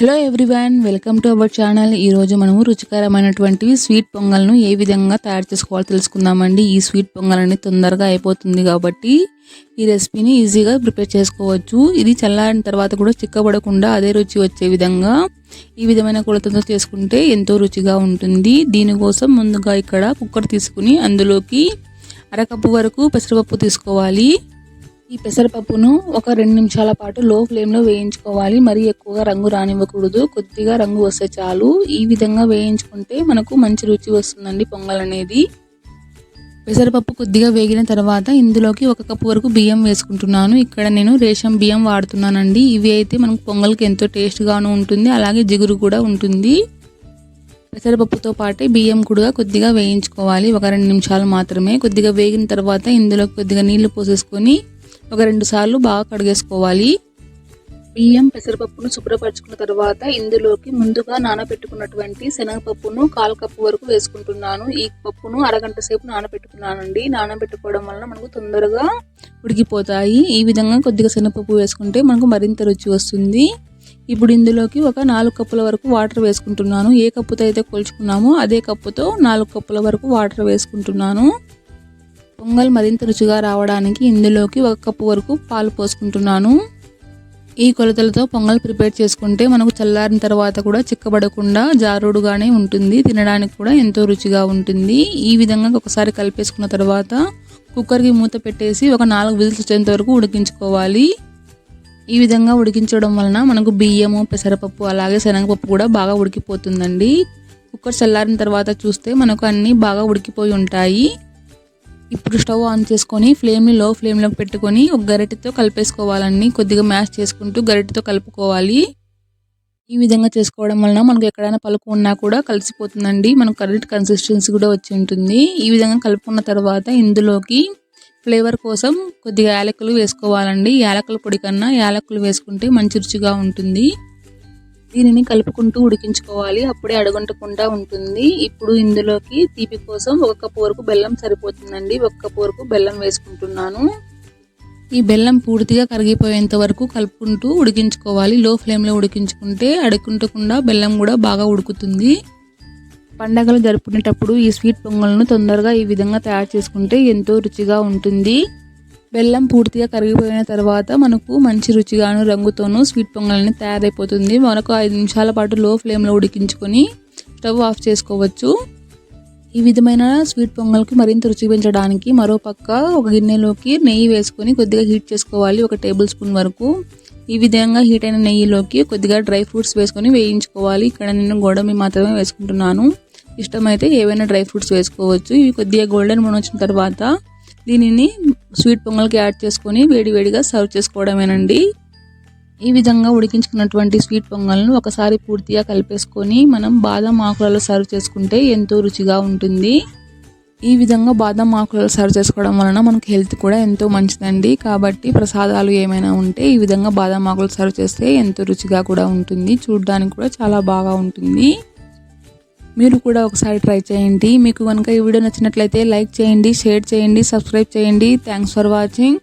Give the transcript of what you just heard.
Hello everyone welcome to our channel. ఈరోజు మనము రుచికరమైనటువంటి sweet పొంగల్ను ఏ విధంగా తయారు చేసుకోవాలో తెలుసుకుందామండి. ఈ స్వీట్ పొంగల్ అనేది తొందరగా అయిపోతుంది కాబట్టి ఈ రెసిపీని ఈజీగా ప్రిపేర్ చేసుకోవచ్చు. ఇది చల్లారిన తర్వాత కూడా చిక్కబడకుండా అదే రుచి వచ్చే విధంగా ఈ విధమైన కొలతతో చేసుకుంటే ఎంతో రుచిగా ఉంటుంది. దీనికోసం ముందుగా ఇక్కడ కుక్కర్ తీసుకుని అందులోకి అరకప్పు వరకు పెసరపప్పు తీసుకోవాలి. ఈ పెసరపప్పును ఒక రెండు నిమిషాల పాటు లో ఫ్లేమ్లో వేయించుకోవాలి. మరీ ఎక్కువగా రంగు రానివ్వకూడదు. కొద్దిగా రంగు వస్తే చాలు. ఈ విధంగా వేయించుకుంటే మనకు మంచి రుచి వస్తుందండి పొంగల్ అనేది. పెసరపప్పు కొద్దిగా వేగిన తర్వాత ఇందులోకి ఒక కప్పు వరకు బియ్యం వేసుకుంటున్నాను. ఇక్కడ నేను రేషన్ బియ్యం వాడుతున్నానండి. ఇవి అయితే మనకు పొంగల్కి ఎంతో టేస్ట్గాను ఉంటుంది. అలాగే జిగురు కూడా ఉంటుంది. పెసరపప్పుతో పాటే బియ్యం కూడా కొద్దిగా వేయించుకోవాలి. ఒక రెండు నిమిషాలు మాత్రమే. కొద్దిగా వేగిన తర్వాత ఇందులో కొద్దిగా నీళ్ళు పోసేసుకొని ఒక రెండు సార్లు బాగా కడిగేసుకోవాలి. బియ్యం పెసరపప్పును శుభ్రపరచుకున్న తర్వాత ఇందులోకి ముందుగా నానబెట్టుకున్నటువంటి శనగపప్పును కాలు కప్పు వరకు వేసుకుంటున్నాను. ఈ పప్పును అరగంట సేపు నానబెట్టుకున్నానండి. నానబెట్టుకోవడం వలన మనకు తొందరగా ఉడికిపోతాయి. ఈ విధంగా కొద్దిగా శనగపప్పు వేసుకుంటే మనకు మరింత రుచి వస్తుంది. ఇప్పుడు ఇందులోకి ఒక నాలుగు కప్పుల వరకు వాటర్ వేసుకుంటున్నాను. ఏ కప్పుతో అయితే కొలుచుకున్నామో అదే కప్పుతో నాలుగు కప్పుల వరకు వాటర్ వేసుకుంటున్నాను. పొంగల్ మరింత రుచిగా రావడానికి ఇందులోకి ఒక కప్పు వరకు పాలు పోసుకుంటున్నాను. ఈ కొలతలతో పొంగల్ ప్రిపేర్ చేసుకుంటే మనకు చల్లారిన తర్వాత కూడా చిక్కబడకుండా జారుడుగానే ఉంటుంది. తినడానికి కూడా ఎంతో రుచిగా ఉంటుంది. ఈ విధంగా ఒకసారి కలిపేసుకున్న తర్వాత కుక్కర్కి మూత పెట్టేసి ఒక నాలుగు విజిల్స్ వచ్చేంత వరకు ఉడికించుకోవాలి. ఈ విధంగా ఉడికించడం వలన మనకు బియ్యము పెసరపప్పు అలాగే శనగపప్పు కూడా బాగా ఉడికిపోతుందండి. కుక్కర్ చల్లారిన తర్వాత చూస్తే మనకు అన్నీ బాగా ఉడికిపోయి ఉంటాయి. ఇప్పుడు స్టవ్ ఆన్ చేసుకొని ఫ్లేమ్ని లో ఫ్లేమ్లోకి పెట్టుకొని ఒక గరిటెతో కలిపేసుకోవాలండి. కొద్దిగా మ్యాష్ చేసుకుంటూ గరిటెతో కలుపుకోవాలి. ఈ విధంగా చేసుకోవడం వలన మనకు ఎక్కడైనా పలుకు ఉన్నా కూడా కలిసిపోతుందండి. మనకు కరెక్ట్ కన్సిస్టెన్సీ కూడా వచ్చి ఉంటుంది. ఈ విధంగా కలుపుకున్న తర్వాత ఇందులోకి ఫ్లేవర్ కోసం కొద్దిగా యాలకులు వేసుకోవాలండి. యాలకుల పొడి కన్నా యాలకులు వేసుకుంటే మంచి రుచిగా ఉంటుంది. దీనిని కలుపుకుంటూ ఉడికించుకోవాలి. అప్పుడే అడుగంటకుండా ఉంటుంది. ఇప్పుడు ఇందులోకి తీపి కోసం ఒక కప్పు వరకు బెల్లం సరిపోతుందండి. ఒక కప్పు వరకు బెల్లం వేసుకుంటున్నాను. ఈ బెల్లం పూర్తిగా కరిగిపోయేంత వరకు కలుపుకుంటూ ఉడికించుకోవాలి. లో ఫ్లేమ్లో ఉడికించుకుంటే అడుగుంటకుండా బెల్లం కూడా బాగా ఉడుకుతుంది. పండగలు జరుపుకునేటప్పుడు ఈ స్వీట్ పొంగల్ను తొందరగా ఈ విధంగా తయారు చేసుకుంటే ఎంతో రుచిగా ఉంటుంది. బెల్లం పూర్తిగా కరిగిపోయిన తర్వాత మనకు మంచి రుచిగాను రంగుతోనూ స్వీట్ పొంగల్ని తయారైపోతుంది. మనకు ఐదు నిమిషాల పాటు లో ఫ్లేమ్లో ఉడికించుకొని స్టవ్ ఆఫ్ చేసుకోవచ్చు. ఈ విధమైన స్వీట్ పొంగల్కి మరింత రుచి పెంచడానికి మరో పక్క ఒక గిన్నెలోకి నెయ్యి వేసుకొని కొద్దిగా హీట్ చేసుకోవాలి. ఒక టేబుల్ స్పూన్ వరకు. ఈ విధంగా హీట్ అయిన నెయ్యిలోకి కొద్దిగా డ్రై ఫ్రూట్స్ వేసుకొని వేయించుకోవాలి. ఇక్కడ నేను గోడమి మాత్రమే వేసుకుంటున్నాను. ఇష్టమైతే ఏవైనా డ్రై ఫ్రూట్స్ వేసుకోవచ్చు. ఇవి కొద్దిగా గోల్డెన్ మనం వచ్చిన తర్వాత దీనిని స్వీట్ పొంగల్కి యాడ్ చేసుకొని వేడివేడిగా సర్వ్ చేసుకోవడమేనండి. ఈ విధంగా ఉడికించుకున్నటువంటి స్వీట్ పొంగల్ను ఒకసారి పూర్తిగా కలిపేసుకొని మనం బాదం ఆకులలో సర్వ్ చేసుకుంటే ఎంతో రుచిగా ఉంటుంది. ఈ విధంగా బాదం ఆకులలో సర్వ్ చేసుకోవడం వలన మనకు హెల్త్ కూడా ఎంతో మంచిదండి. కాబట్టి ప్రసాదాలు ఏమైనా ఉంటే ఈ విధంగా బాదం ఆకులు సర్వ్ చేస్తే ఎంతో రుచిగా కూడా ఉంటుంది. చూడడానికి కూడా చాలా బాగా ఉంటుంది. మీరు కూడా ఒకసారి ట్రై చేయండి. మీకు కనుక ఈ వీడియో నచ్చినట్లయితే లైక్ చేయండి షేర్ చేయండి సబ్స్క్రైబ్ చేయండి. Thanks for watching